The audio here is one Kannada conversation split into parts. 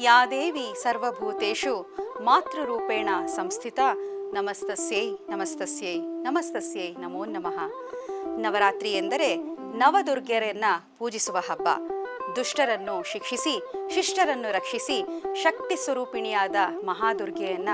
ಯಾ ದೇವಿ ಸರ್ವಭೂತೇಷು ಮಾತೃರೂಪೇಣ ಸಂಸ್ಥಿತ ನಮಸ್ತಸ್ಯೈ ನಮಸ್ತಸ್ಯೈ ನಮಸ್ತಸ್ಯೈ, ನಮೋ ನಮಃ. ನವರಾತ್ರಿ ಎಂದರೆ ನವದುರ್ಗೆಯರನ್ನ ಪೂಜಿಸುವ ಹಬ್ಬ. ದುಷ್ಟರನ್ನು ಶಿಕ್ಷಿಸಿ, ಶಿಷ್ಟರನ್ನು ರಕ್ಷಿಸಿ, ಶಕ್ತಿ ಸ್ವರೂಪಿಣಿಯಾದ ಮಹಾದುರ್ಗೆಯನ್ನ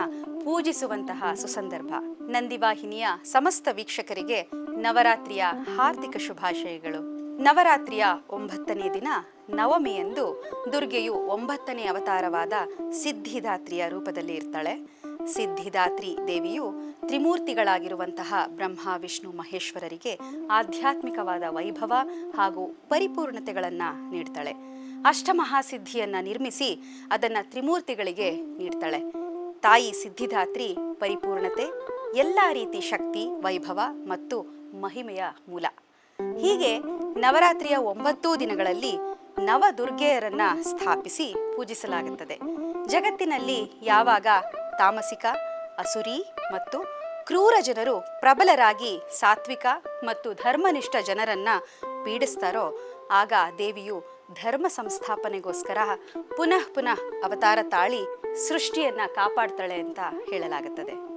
ಪೂಜಿಸುವಂತಹ ಸುಸಂದರ್ಭ. ನಂದಿವಾಹಿನಿಯ ಸಮಸ್ತ ವೀಕ್ಷಕರಿಗೆ ನವರಾತ್ರಿಯ ಹಾರ್ದಿಕ ಶುಭಾಶಯಗಳು. ನವರಾತ್ರಿಯ ಒಂಬತ್ತನೇ ದಿನ ನವಮಿಯಂದು ದುರ್ಗೆಯು ಒಂಬತ್ತನೇ ಅವತಾರವಾದ ಸಿದ್ಧಿದಾತ್ರಿಯ ರೂಪದಲ್ಲಿ ಇರ್ತಾಳೆ. ಸಿದ್ಧಿದಾತ್ರಿ ದೇವಿಯು ತ್ರಿಮೂರ್ತಿಗಳಾಗಿರುವಂತಹ ಬ್ರಹ್ಮ, ವಿಷ್ಣು, ಮಹೇಶ್ವರರಿಗೆ ಆಧ್ಯಾತ್ಮಿಕವಾದ ವೈಭವ ಹಾಗೂ ಪರಿಪೂರ್ಣತೆಗಳನ್ನು ನೀಡ್ತಾಳೆ. ಅಷ್ಟಮಹಾಸಿದ್ಧಿಯನ್ನು ನಿರ್ಮಿಸಿ ಅದನ್ನ ತ್ರಿಮೂರ್ತಿಗಳಿಗೆ ನೀಡ್ತಾಳೆ. ತಾಯಿ ಸಿದ್ಧಿದಾತ್ರಿ ಪರಿಪೂರ್ಣತೆ, ಎಲ್ಲ ರೀತಿ ಶಕ್ತಿ, ವೈಭವ ಮತ್ತು ಮಹಿಮೆಯ ಮೂಲ. ಹೀಗೆ ನವರಾತ್ರಿಯ ಒಂಬತ್ತು ದಿನಗಳಲ್ಲಿ ನವದುರ್ಗೆಯರನ್ನ ಸ್ಥಾಪಿಸಿ ಪೂಜಿಸಲಾಗುತ್ತದೆ. ಜಗತ್ತಿನಲ್ಲಿ ಯಾವಾಗ ತಾಮಸಿಕ, ಅಸುರಿ ಮತ್ತು ಕ್ರೂರ ಜನರು ಪ್ರಬಲರಾಗಿ ಸಾತ್ವಿಕ ಮತ್ತು ಧರ್ಮನಿಷ್ಠ ಜನರನ್ನ ಪೀಡಿಸ್ತಾರೋ, ಆಗ ದೇವಿಯು ಧರ್ಮ ಸಂಸ್ಥಾಪನೆಗೋಸ್ಕರ ಪುನಃ ಪುನಃ ಅವತಾರ ತಾಳಿ ಸೃಷ್ಟಿಯನ್ನ ಕಾಪಾಡ್ತಾಳೆ ಅಂತ ಹೇಳಲಾಗುತ್ತದೆ.